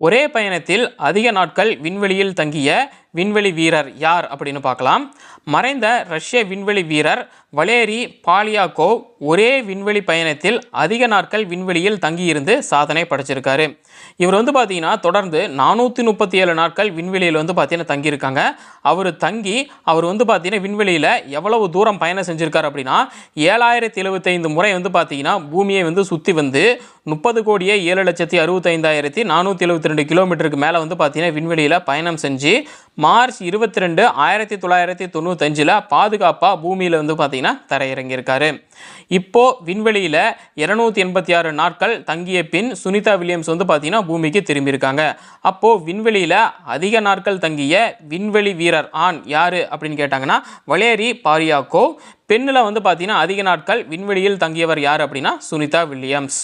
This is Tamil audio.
ஒரே பயணத்தில் அதிக நாட்கள் விண்வெளியில் தங்கிய விண்வெளி வீரர் யார் அப்படின்னு பார்க்கலாம். மறைந்த ரஷ்ய விண்வெளி வீரர் வலேரி பாலியாக்கோவ் ஒரே விண்வெளி பயணத்தில் அதிக நாட்கள் விண்வெளியில் தங்கியிருந்து சாதனை படைச்சிருக்காரு. இவர் வந்து பார்த்தீங்கன்னா தொடர்ந்து நானூற்றி முப்பத்தி ஏழு நாட்கள் விண்வெளியில் வந்து பார்த்தீங்கன்னா தங்கியிருக்காங்க. அவர் தங்கி அவர் வந்து பார்த்தீங்கன்னா விண்வெளியில் எவ்வளவு தூரம் பயணம் செஞ்சுருக்கார் அப்படின்னா ஏழாயிரத்தி எழுபத்தைந்து முறை வந்து பார்த்தீங்கன்னா பூமியை வந்து சுற்றி வந்து முப்பது கோடியே ஏழு லட்சத்தி அறுபத்தைந்தாயிரத்தி நானூற்றி எழுபத்தி ரெண்டு கிலோமீட்டருக்கு மேலே வந்து பார்த்தீங்கன்னா விண்வெளியில் பயணம் செஞ்சு மார்ச் இருபத்தி ரெண்டு ஆயிரத்தி தொள்ளாயிரத்தி தொண்ணூத்தஞ்சில் பாதுகாப்பாக பூமியில் வந்து பார்த்தீங்கன்னா தரையிறங்கியிருக்காரு. இப்போ விண்வெளியில் இருநூத்தி எண்பத்தி ஆறு நாட்கள் தங்கிய பின் சுனிதா வில்லியம்ஸ் வந்து பார்த்தீங்கன்னா பூமிக்கு திரும்பியிருக்காங்க. அப்போது விண்வெளியில் அதிக நாட்கள் தங்கிய விண்வெளி வீரர் ஆண் யார் அப்படின்னு கேட்டாங்கன்னா வலேரி பாரியாக்கோ. பெண்ணில் வந்து பார்த்திங்கன்னா அதிக நாட்கள் விண்வெளியில் தங்கியவர் யார் அப்படின்னா சுனிதா வில்லியம்ஸ்.